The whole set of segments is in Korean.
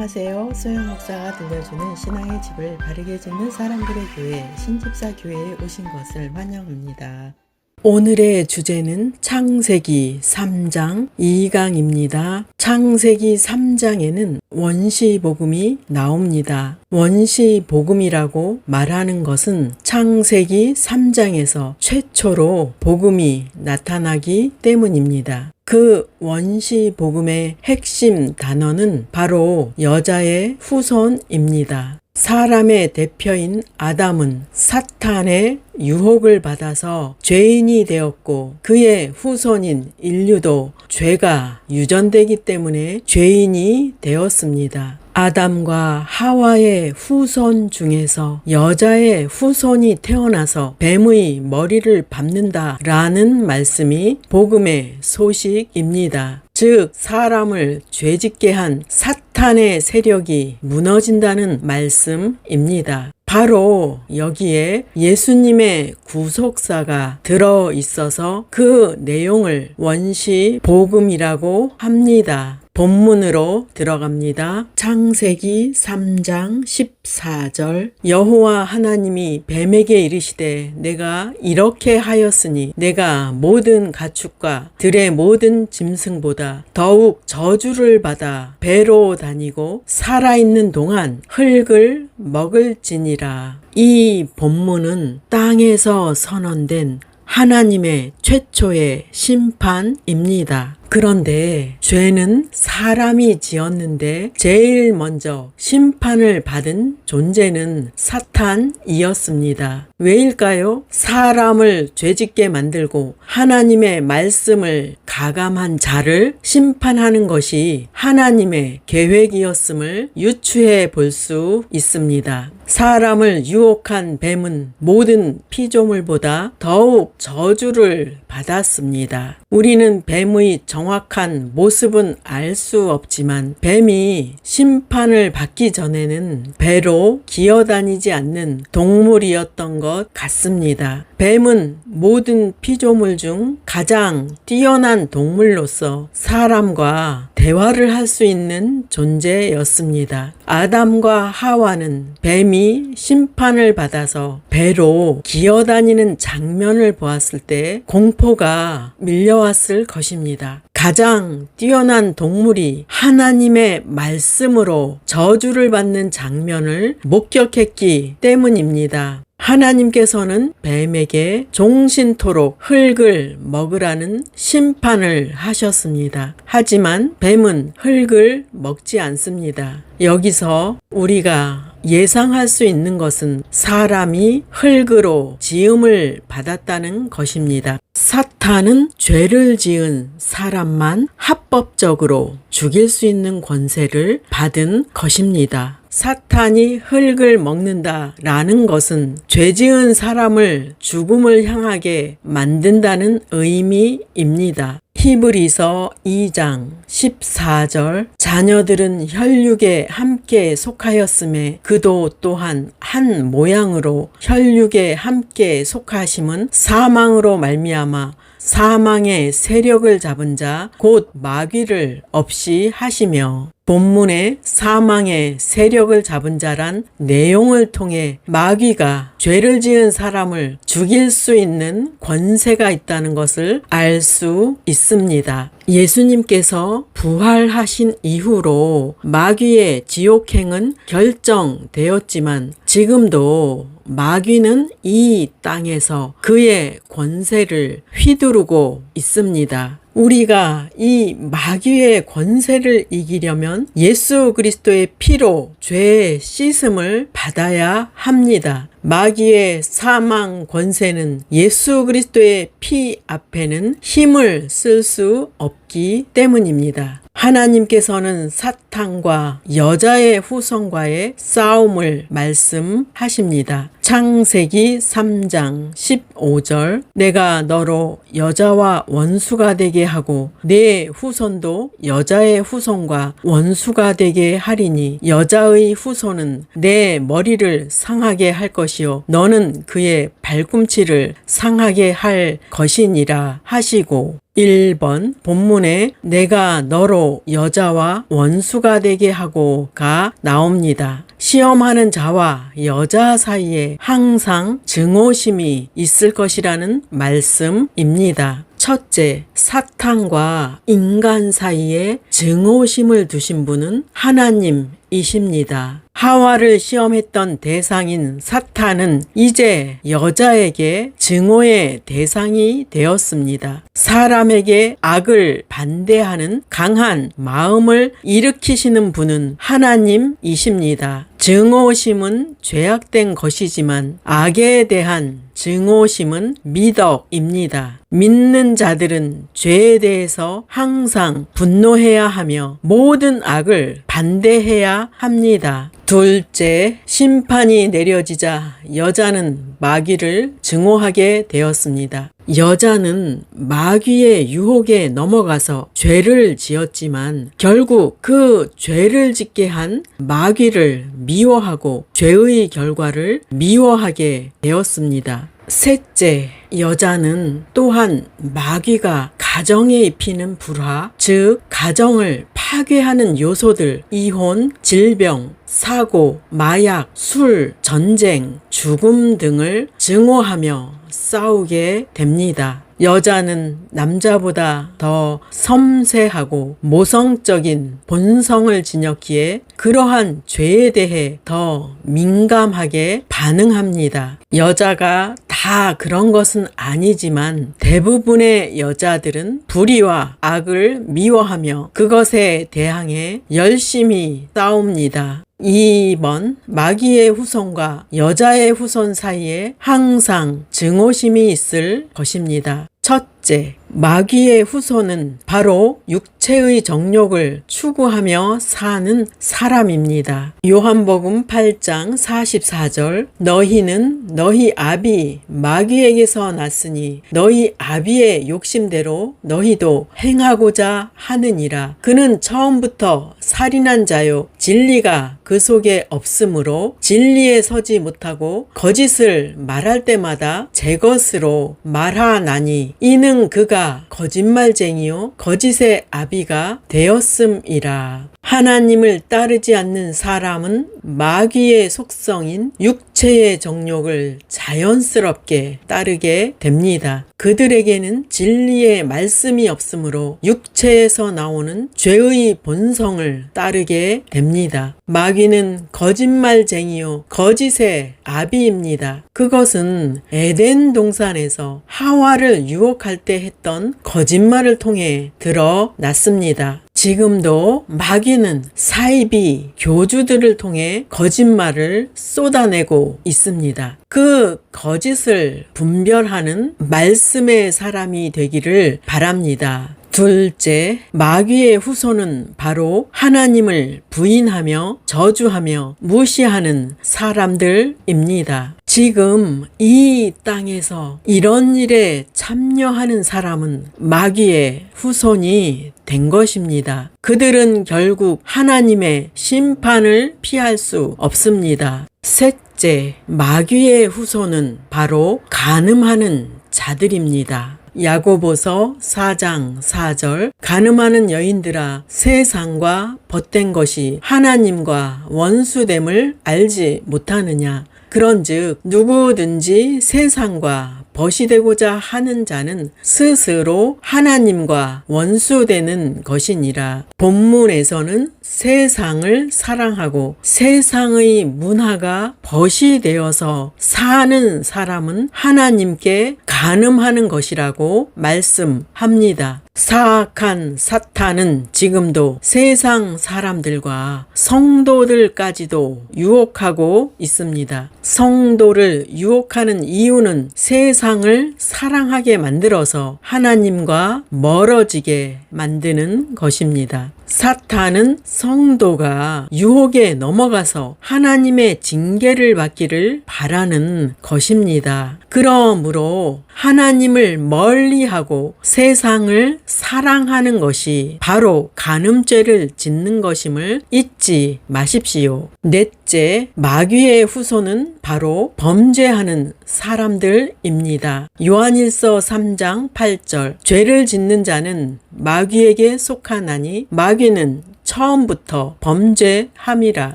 안녕하세요. 소영 목사가 들려주는 신앙의 집을 바르게 짓는 사람들의 교회 신집사 교회에 오신 것을 환영합니다. 오늘의 주제는 창세기 3장 2강입니다. 창세기 3장에는 원시복음이 나옵니다. 원시복음이라고 말하는 것은 창세기 3장에서 최초로 복음이 나타나기 때문입니다. 그 원시 복음의 핵심 단어는 바로 여자의 후손입니다. 사람의 대표인 아담은 사탄의 유혹을 받아서 죄인이 되었고 그의 후손인 인류도 죄가 유전되기 때문에 죄인이 되었습니다. 아담과 하와의 후손 중에서 여자의 후손이 태어나서 뱀의 머리를 밟는다 라는 말씀이 복음의 소식입니다. 즉, 사람을 죄짓게 한 사탄의 세력이 무너진다는 말씀입니다. 바로 여기에 예수님의 구속사가 들어 있어서 그 내용을 원시 복음이라고 합니다. 본문으로 들어갑니다. 창세기 3장 14절 여호와 하나님이 뱀에게 이르시되 내가 이렇게 하였으니 내가 모든 가축과 들의 모든 짐승보다 더욱 저주를 받아 배로 다니고 살아있는 동안 흙을 먹을지니라. 이 본문은 땅에서 선언된 하나님의 최초의 심판입니다. 그런데 죄는 사람이 지었는데 제일 먼저 심판을 받은 존재는 사탄이었습니다. 왜일까요? 사람을 죄짓게 만들고 하나님의 말씀을 가감한 자를 심판하는 것이 하나님의 계획이었음을 유추해 볼 수 있습니다. 사람을 유혹한 뱀은 모든 피조물보다 더욱 저주를 받았습니다. 우리는 뱀의 정확한 모습은 알 수 없지만 뱀이 심판을 받기 전에는 배로 기어다니지 않는 동물이었던 것 같습니다. 뱀은 모든 피조물 중 가장 뛰어난 동물로서 사람과 대화를 할 수 있는 존재였습니다. 아담과 하와는 뱀이 심판을 받아서 배로 기어다니는 장면을 보았을 때 공포 가 밀려왔을 것입니다. 가장 뛰어난 동물이 하나님의 말씀으로 저주를 받는 장면을 목격했기 때문입니다. 하나님께서는 뱀에게 종신토록 흙을 먹으라는 심판을 하셨습니다. 하지만 뱀은 흙을 먹지 않습니다. 여기서 우리가 예상할 수 있는 것은 사람이 흙으로 지음을 받았다는 것입니다. 사탄은 죄를 지은 사람만 합법적으로 죽일 수 있는 권세를 받은 것입니다. 사탄이 흙을 먹는다 라는 것은 죄 지은 사람을 죽음을 향하게 만든다는 의미입니다. 히브리서 2장 14절 자녀들은 혈육에 함께 속하였음에 그도 또한 한 모양으로 혈육에 함께 속하심은 사망으로 말미암아 사망의 세력을 잡은 자 곧 마귀를 없이 하시며 본문의 사망의 세력을 잡은 자란 내용을 통해 마귀가 죄를 지은 사람을 죽일 수 있는 권세가 있다는 것을 알 수 있습니다. 예수님께서 부활하신 이후로 마귀의 지옥행은 결정되었지만 지금도 마귀는 이 땅에서 그의 권세를 휘두르고 있습니다. 우리가 이 마귀의 권세를 이기려면 예수 그리스도의 피로 죄의 씻음을 받아야 합니다. 마귀의 사망 권세는 예수 그리스도의 피 앞에는 힘을 쓸 수 없기 때문입니다. 하나님께서는 사탄과 여자의 후손과의 싸움을 말씀하십니다. 창세기 3장 15절 내가 너로 여자와 원수가 되게 하고 내 후손도 여자의 후손과 원수가 되게 하리니 여자의 후손은 내 머리를 상하게 할 것이요 너는 그의 발꿈치를 상하게 할 것이니라 하시고 1번 본문에 내가 너로 여자와 원수가 되게 하고가 나옵니다. 시험하는 자와 여자 사이에 항상 증오심이 있을 것이라는 말씀입니다. 첫째, 사탄과 인간 사이에 증오심을 두신 분은 하나님이십니다. 하와를 시험했던 대상인 사탄은 이제 여자에게 증오의 대상이 되었습니다. 사람에게 악을 반대하는 강한 마음을 일으키시는 분은 하나님이십니다. 증오심은 죄악된 것이지만 악에 대한 증오심은 미덕입니다. 믿는 자들은 죄에 대해서 항상 분노해야 하며 모든 악을 반대해야 합니다. 둘째, 심판이 내려지자 여자는 마귀를 증오하게 되었습니다. 여자는 마귀의 유혹에 넘어가서 죄를 지었지만 결국 그 죄를 짓게 한 마귀를 미워하고 죄의 결과를 미워하게 되었습니다. 셋째, 여자는 또한 마귀가 가정에 입히는 불화, 즉, 가정을 파괴하는 요소들, 이혼, 질병, 사고, 마약, 술, 전쟁, 죽음 등을 증오하며 싸우게 됩니다. 여자는 남자보다 더 섬세하고 모성적인 본성을 지녔기에 그러한 죄에 대해 더 민감하게 반응합니다. 여자가 다 그런 것은 아니지만 대부분의 여자들은 불의와 악을 미워하며 그것에 대항해 열심히 싸웁니다. 2번 마귀의 후손과 여자의 후손 사이에 항상 증오심이 있을 것입니다. 첫째, 마귀의 후손은 바로 육체의 정욕을 추구하며 사는 사람입니다. 요한복음 8장 44절 너희는 너희 아비 마귀에게서 났으니 너희 아비의 욕심대로 너희도 행하고자 하느니라. 그는 처음부터 살인한 자요 진리가 그 속에 없으므로 진리에 서지 못하고 거짓을 말할 때마다 제 것으로 말하나니 이는 그가 거짓말쟁이요 거짓의 아비가 되었음이라. 하나님을 따르지 않는 사람은 마귀의 속성인 육체의 정욕을 자연스럽게 따르게 됩니다. 그들에게는 진리의 말씀이 없으므로 육체에서 나오는 죄의 본성을 따르게 됩니다. 마귀 는 거짓말쟁이요 거짓의 아비입니다. 그것은 에덴 동산에서 하와를 유혹할 때 했던 거짓말을 통해 드러났습니다. 지금도 마귀는 사이비 교주들을 통해 거짓말을 쏟아내고 있습니다. 그 거짓을 분별하는 말씀의 사람이 되기를 바랍니다. 둘째, 마귀의 후손은 바로 하나님을 부인하며 저주하며 무시하는 사람들입니다. 지금 이 땅에서 이런 일에 참여하는 사람은 마귀의 후손이 된 것입니다. 그들은 결국 하나님의 심판을 피할 수 없습니다. 셋째, 마귀의 후손은 바로 간음하는 자들입니다. 야고보서 4장 4절 가늠하는 여인들아 세상과 벗된 것이 하나님과 원수됨을 알지 못하느냐? 그런즉 누구든지 세상과 벗이 되고자 하는 자는 스스로 하나님과 원수되는 것이니라. 본문에서는 세상을 사랑하고 세상의 문화가 벗이 되어서 사는 사람은 하나님께 간음하는 것이라고 말씀합니다. 사악한 사탄은 지금도 세상 사람들과 성도들까지도 유혹하고 있습니다. 성도를 유혹하는 이유는 세상 을 사랑하게 만들어서 하나님과 멀어지게 만드는 것입니다. 사탄은 성도가 유혹에 넘어가서 하나님의 징계를 받기를 바라는 것입니다. 그러므로 하나님을 멀리하고 세상을 사랑하는 것이 바로 간음죄를 짓는 것임을 잊지 마십시오. 넷째, 마귀의 후손은 바로 범죄하는 사람들입니다. 요한일서 3장 8절 죄를 짓는 자는 마귀에게 속하나니 마귀 는 처음부터 범죄함이라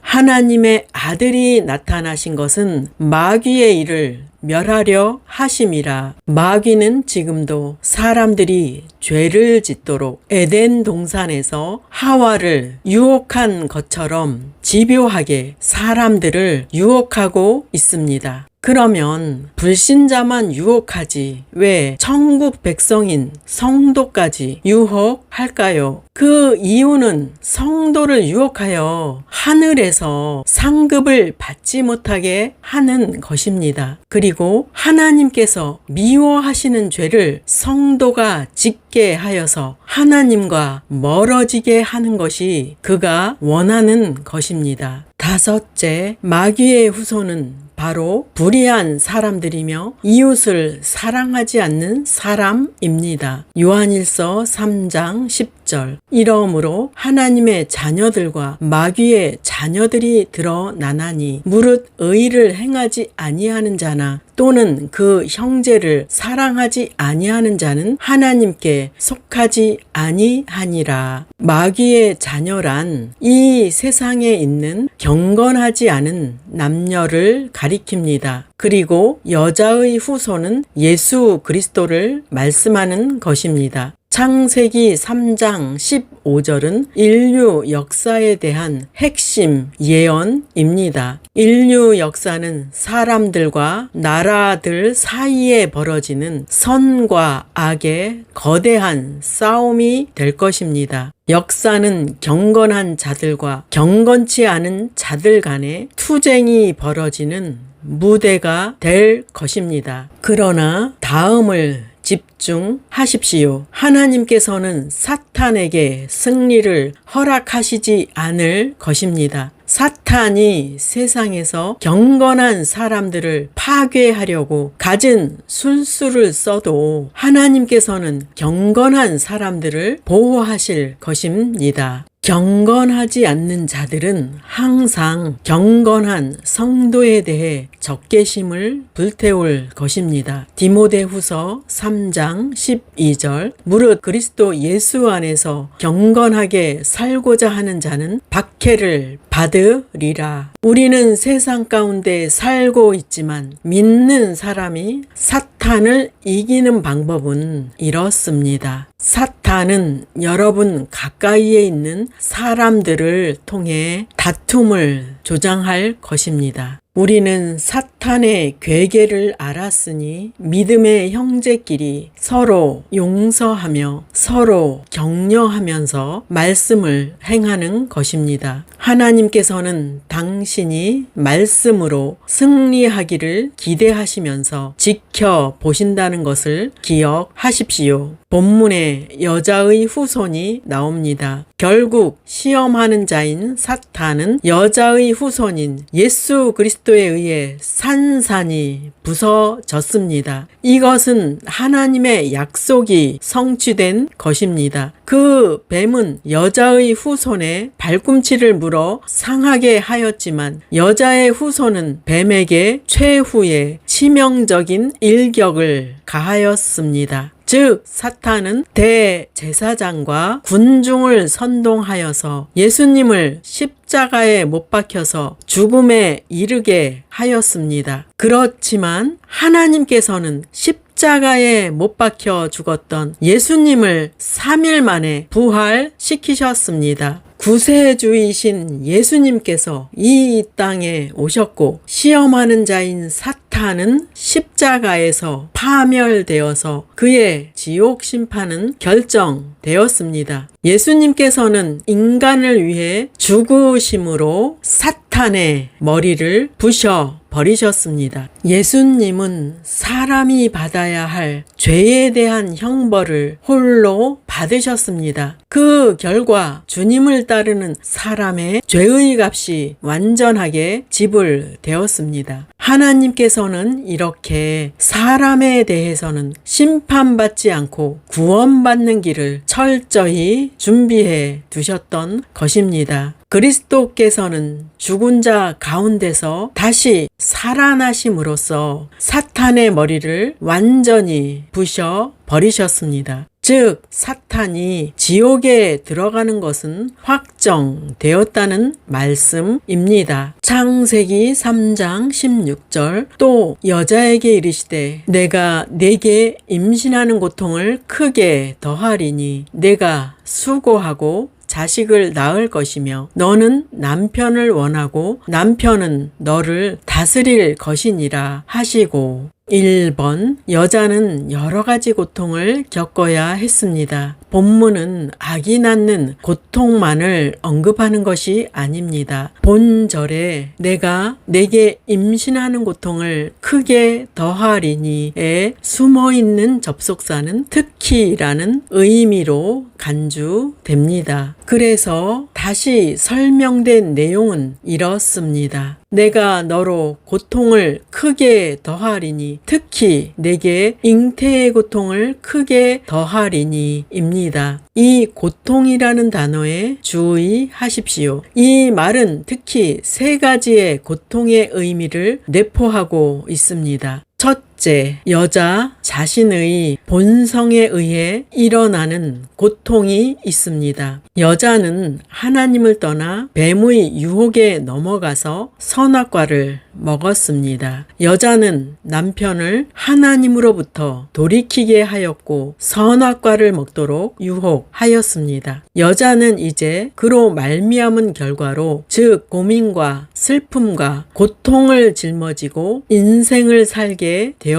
하나님의 아들이 나타나신 것은 마귀의 일을 멸하려 하심이라 마귀는 지금도 사람들이 죄를 짓도록 에덴 동산에서 하와를 유혹한 것처럼 집요하게 사람들을 유혹하고 있습니다. 그러면 불신자만 유혹하지 왜 천국 백성인 성도까지 유혹할까요? 그 이유는 성도를 유혹하여 하늘에서 상급을 받지 못하게 하는 것입니다. 그리고 하나님께서 미워하시는 죄를 성도가 짓게 하여서 하나님과 멀어지게 하는 것이 그가 원하는 것입니다. 다섯째, 마귀의 후손은 바로 불의한 사람들이며 이웃을 사랑하지 않는 사람입니다. 요한일서 3장 10절. 이러므로 하나님의 자녀들과 마귀의 자녀들이 드러나나니 무릇 의를 행하지 아니하는 자나 또는 그 형제를 사랑하지 아니하는 자는 하나님께 속하지 아니하니라. 마귀의 자녀란 이 세상에 있는 경건하지 않은 남녀를 가리킵니다. 그리고 여자의 후손은 예수 그리스도를 말씀하는 것입니다. 창세기 3장 15절은 인류 역사에 대한 핵심 예언입니다. 인류 역사는 사람들과 나라들 사이에 벌어지는 선과 악의 거대한 싸움이 될 것입니다. 역사는 경건한 자들과 경건치 않은 자들 간의 투쟁이 벌어지는 무대가 될 것입니다. 그러나 다음을 집중하십시오. 하나님께서는 사탄에게 승리를 허락하시지 않을 것입니다. 사탄이 세상에서 경건한 사람들을 파괴하려고 갖은 술수를 써도 하나님께서는 경건한 사람들을 보호하실 것입니다. 경건하지 않는 자들은 항상 경건한 성도에 대해 적개심을 불태울 것입니다. 디모데후서 3장 12절 무릇 그리스도 예수 안에서 경건하게 살고자 하는 자는 박해를 받으리라. 우리는 세상 가운데 살고 있지만 믿는 사람이 사탄을 이기는 방법은 이렇습니다. 사탄은 여러분 가까이에 있는 사람들을 통해 다툼을 조장할 것입니다. 우리는 사탄의 괴계를 알았으니 믿음의 형제끼리 서로 용서하며 서로 격려하면서 말씀을 행하는 것입니다. 하나님께서는 당신이 말씀으로 승리하기를 기대하시면서 지켜보신다는 것을 기억하십시오. 본문에 여자의 후손이 나옵니다. 결국 시험하는 자인 사탄은 여자의 후손인 예수 그리스도에 의해 산산이 부서졌습니다. 이것은 하나님의 약속이 성취된 것입니다. 그 뱀은 여자의 후손의 발꿈치를 물어 상하게 하였지만 여자의 후손은 뱀에게 최후의 치명적인 일격을 가하였습니다. 즉 사탄은 대제사장과 군중을 선동하여서 예수님을 십자가에 못 박혀서 죽음에 이르게 하였습니다. 그렇지만 하나님께서는 십자가에 못 박혀 죽었던 예수님을 3일 만에 부활시키셨습니다. 구세주이신 예수님께서 이 땅에 오셨고 시험하는 자인 사탄은 십자가에서 파멸되어서 그의 지옥 심판은 결정되었습니다. 예수님께서는 인간을 위해 죽으심으로 사탄의 머리를 부셔 버리셨습니다. 예수님은 사람이 받아야 할 죄에 대한 형벌을 홀로 받으셨습니다. 그 결과 주님을 따르는 사람의 죄의 값이 완전하게 지불되었습니다. 하나님께서는 이렇게 사람에 대해서는 심판받지 않고 구원받는 길을 철저히 준비해 두셨던 것입니다. 그리스도께서는 죽은 자 가운데서 다시 살아나심으로써 사탄의 머리를 완전히 부셔 버리셨습니다. 즉, 사탄이 지옥에 들어가는 것은 확정되었다는 말씀입니다. 창세기 3장 16절 또 여자에게 이르시되 내가 내게 임신하는 고통을 크게 더하리니 내가 수고하고 자식을 낳을 것이며 너는 남편을 원하고 남편은 너를 다스릴 것이니라 하시고 1번 여자는 여러 가지 고통을 겪어야 했습니다. 본문은 아기 낳는 고통만을 언급하는 것이 아닙니다. 본절에 내가 내게 임신하는 고통을 크게 더하리니에 숨어 있는 접속사는 특히라는 의미로 간주됩니다. 그래서 다시 설명된 내용은 이렇습니다. 내가 너로 고통을 크게 더하리니 특히 내게 잉태의 고통을 크게 더하리니 입니다. 이 고통이라는 단어에 주의하십시오. 이 말은 특히 세 가지의 고통의 의미를 내포하고 있습니다. 첫 째, 여자 자신의 본성에 의해 일어나는 고통이 있습니다. 여자는 하나님을 떠나 뱀의 유혹에 넘어가서 선악과를 먹었습니다. 여자는 남편을 하나님으로부터 돌이키게 하였고 선악과를 먹도록 유혹하였습니다. 여자는 이제 그로 말미암은 결과로 즉 고민과 슬픔과 고통을 짊어지고 인생을 살게 되었습니다.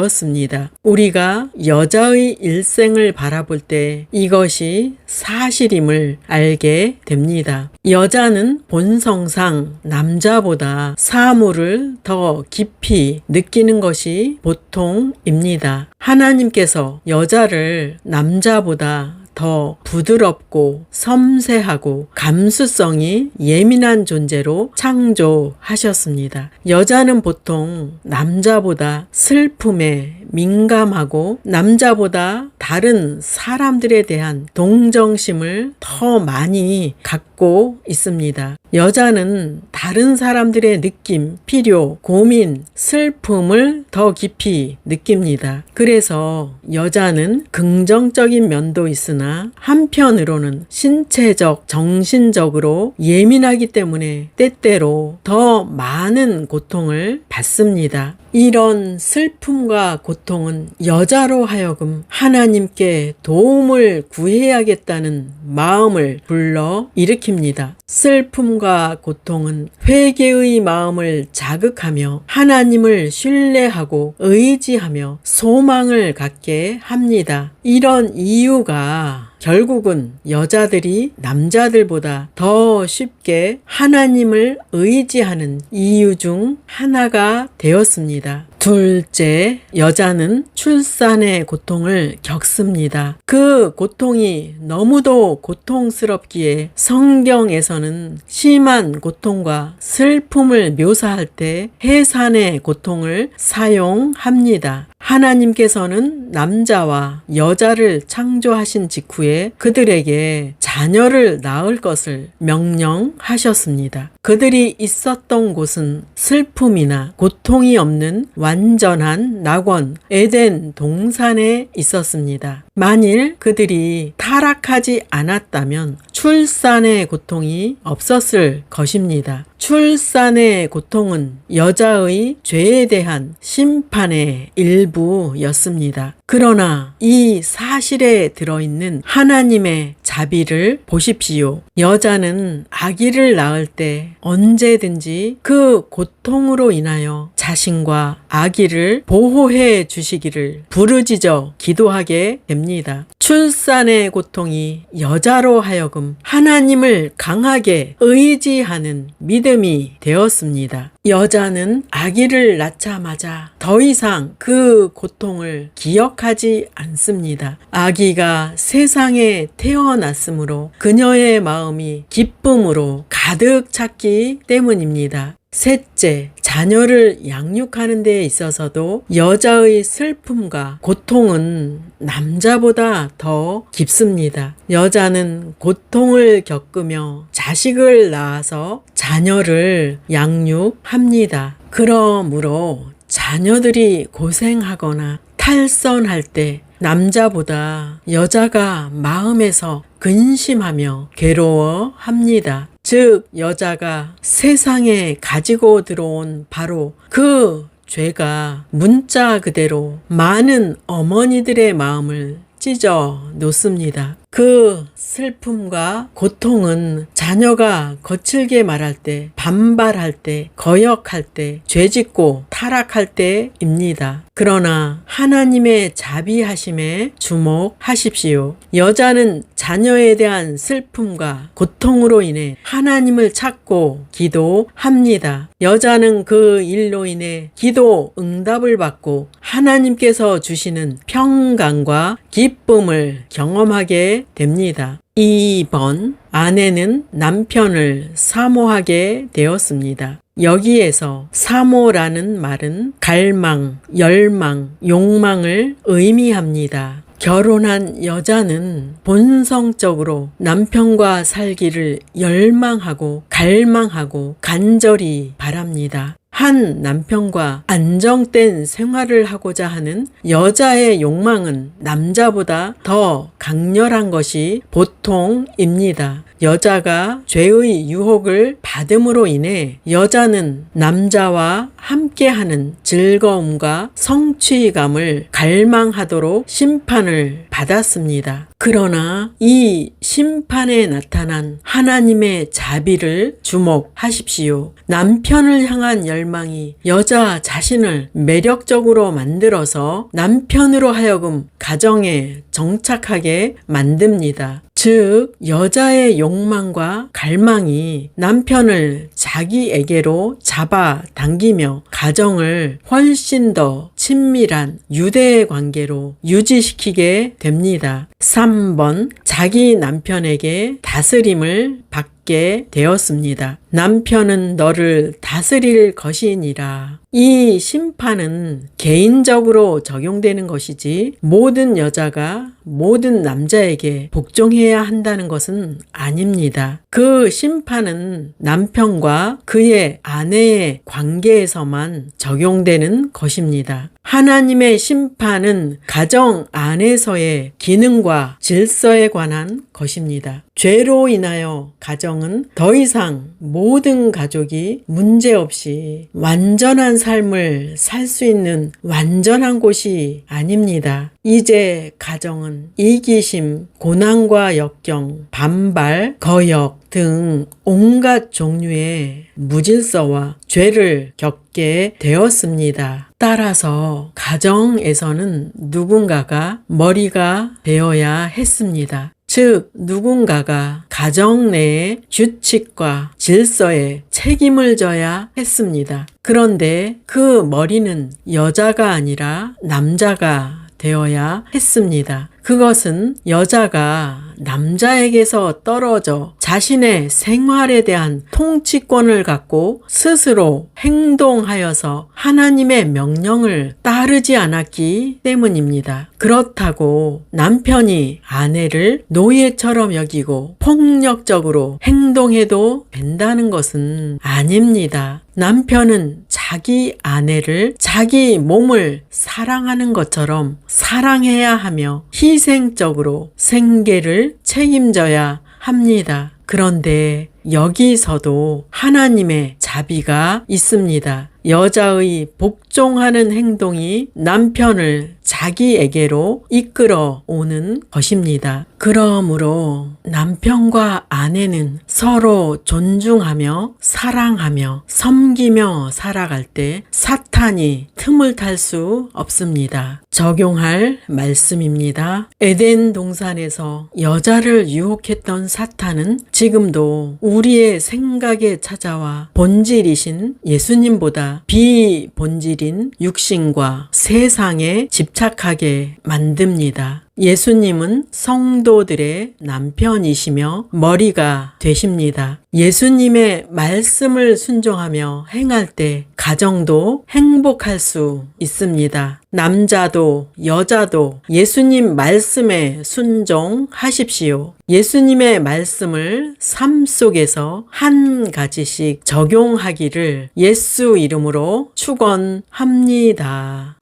우리가 여자의 일생을 바라볼 때 이것이 사실임을 알게 됩니다. 여자는 본성상 남자보다 사물을 더 깊이 느끼는 것이 보통입니다. 하나님께서 여자를 남자보다 더 부드럽고 섬세하고 감수성이 예민한 존재로 창조하셨습니다. 여자는 보통 남자보다 슬픔에 민감하고 남자보다 다른 사람들에 대한 동정심을 더 많이 갖고 있습니다. 여자는 다른 사람들의 느낌, 필요, 고민, 슬픔을 더 깊이 느낍니다. 그래서 여자는 긍정적인 면도 있으나 한편으로는 신체적, 정신적으로 예민하기 때문에 때때로 더 많은 고통을 받습니다. 이런 슬픔과 고통은 여자로 하여금 하나님께 도움을 구해야겠다는 마음을 불러 일으킵니다. 슬픔과 고통은 회개의 마음을 자극하며 하나님을 신뢰하고 의지하며 소망을 갖게 합니다. 이런 이유가 결국은 여자들이 남자들보다 더 쉽게 하나님을 의지하는 이유 중 하나가 되었습니다. 둘째, 여자는 출산의 고통을 겪습니다. 그 고통이 너무도 고통스럽기에 성경에서는 심한 고통과 슬픔을 묘사할 때 해산의 고통을 사용합니다. 하나님께서는 남자와 여자를 창조하신 직후에 그들에게 자녀를 낳을 것을 명령하셨습니다. 그들이 있었던 곳은 슬픔이나 고통이 없는 완전한 낙원, 에덴 동산에 있었습니다. 만일 그들이 타락하지 않았다면 출산의 고통이 없었을 것입니다. 출산의 고통은 여자의 죄에 대한 심판의 일부였습니다. 그러나 이 사실에 들어있는 하나님의 자비를 보십시오. 여자는 아기를 낳을 때 언제든지 그 고통으로 인하여 자신과 아기를 보호해 주시기를 부르짖어 기도하게 됩니다. 출산의 고통이 여자로 하여금 하나님을 강하게 의지하는 믿음이 되었습니다. 여자는 아기를 낳자마자 더 이상 그 고통을 기억하지 않습니다. 아기가 세상에 태어났으므로 그녀의 마음이 기쁨으로 가득 찼기 때문입니다. 셋째, 자녀를 양육하는 데 있어서도 여자의 슬픔과 고통은 남자보다 더 깊습니다. 여자는 고통을 겪으며 자식을 낳아서 자녀를 양육합니다. 그러므로 자녀들이 고생하거나 탈선할 때 남자보다 여자가 마음에서 근심하며 괴로워합니다. 즉, 여자가 세상에 가지고 들어온 바로 그 죄가 문자 그대로 많은 어머니들의 마음을 찢어 놓습니다. 그 슬픔과 고통은 자녀가 거칠게 말할 때, 반발할 때, 거역할 때, 죄 짓고 타락할 때입니다. 그러나 하나님의 자비하심에 주목하십시오. 여자는 자녀에 대한 슬픔과 고통으로 인해 하나님을 찾고 기도합니다. 여자는 그 일로 인해 기도 응답을 받고 하나님께서 주시는 평강과 기쁨을 경험하게 됩니다. 2번 아내는 남편을 사모하게 되었습니다. 여기에서 사모라는 말은 갈망, 열망, 욕망을 의미합니다. 결혼한 여자는 본성적으로 남편과 살기를 열망하고 갈망하고 간절히 바랍니다. 한 남편과 안정된 생활을 하고자 하는 여자의 욕망은 남자보다 더 강렬한 것이 보통입니다. 여자가 죄의 유혹을 받음으로 인해 여자는 남자와 함께하는 즐거움과 성취감을 갈망하도록 심판을 받았습니다. 그러나 이 심판에 나타난 하나님의 자비를 주목하십시오. 남편을 향한 열망이 여자 자신을 매력적으로 만들어서 남편으로 하여금 가정에 정착하게 만듭니다. 즉, 여자의 욕망과 갈망이 남편을 자기에게로 잡아 당기며 가정을 훨씬 더 친밀한 유대 관계로 유지시키게 됩니다. 3번, 자기 남편에게 다스림을 받 게 되었습니다. 남편은 너를 다스릴 것이니라. 이 심판은 개인적으로 적용되는 것이지 모든 여자가 모든 남자에게 복종해야 한다는 것은 아닙니다. 그 심판은 남편과 그의 아내의 관계에서만 적용되는 것입니다. 하나님의 심판은 가정 안에서의 기능과 질서에 관한 것입니다. 죄로 인하여 가정은 더 이상 모든 가족이 문제없이 완전한 삶을 살 수 있는 완전한 곳이 아닙니다. 이제 가정은 이기심, 고난과 역경, 반발, 거역 등 온갖 종류의 무질서와 죄를 겪 게 되었습니다. 따라서 가정에서는 누군가가 머리가 되어야 했습니다. 즉, 누군가가 가정 내의 규칙과 질서에 책임을 져야 했습니다. 그런데 그 머리는 여자가 아니라 남자가 되어야 했습니다. 그것은 여자가 남자에게서 떨어져 자신의 생활에 대한 통치권을 갖고 스스로 행동하여서 하나님의 명령을 따르지 않았기 때문입니다. 그렇다고 남편이 아내를 노예처럼 여기고 폭력적으로 행동해도 된다는 것은 아닙니다. 남편은 자기 아내를 자기 몸을 사랑하는 것처럼 사랑해야 하며 희생적으로 생계를 책임져야 합니다. 그런데 여기서도 하나님의 자비가 있습니다. 여자의 복종하는 행동이 남편을 자기에게로 이끌어 오는 것입니다. 그러므로 남편과 아내는 서로 존중하며 사랑하며 섬기며 살아갈 때 사탄이 틈을 탈 수 없습니다. 적용할 말씀입니다. 에덴 동산에서 여자를 유혹했던 사탄은 지금도 우리의 생각에 찾아와 본질이신 예수님보다 비본질인 육신과 세상에 집착하게 만듭니다. 예수님은 성도들의 남편이시며 머리가 되십니다. 예수님의 말씀을 순종하며 행할 때 가정도 행복할 수 있습니다. 남자도 여자도 예수님 말씀에 순종하십시오. 예수님의 말씀을 삶 속에서 한 가지씩 적용하기를 예수 이름으로 축원합니다.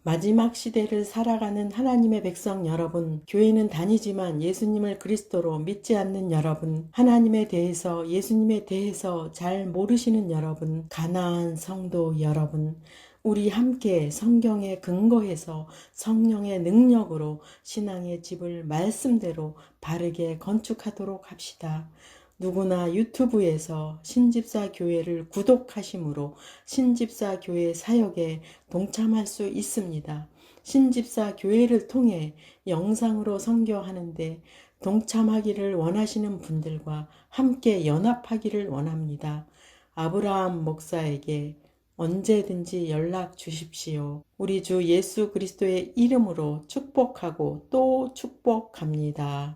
마지막 시대를 살아가는 하나님의 백성 여러분, 교회는 다니지만 예수님을 그리스도로 믿지 않는 여러분, 하나님에 대해서 예수님에 대해서 잘 모르시는 여러분, 가나안 성도 여러분, 우리 함께 성경에 근거해서 성령의 능력으로 신앙의 집을 말씀대로 바르게 건축하도록 합시다. 누구나 유튜브에서 신집사 교회를 구독하심으로 신집사 교회 사역에 동참할 수 있습니다. 신집사 교회를 통해 영상으로 선교하는데 동참하기를 원하시는 분들과 함께 연합하기를 원합니다. 아브라함 목사에게 언제든지 연락 주십시오. 우리 주 예수 그리스도의 이름으로 축복하고 또 축복합니다.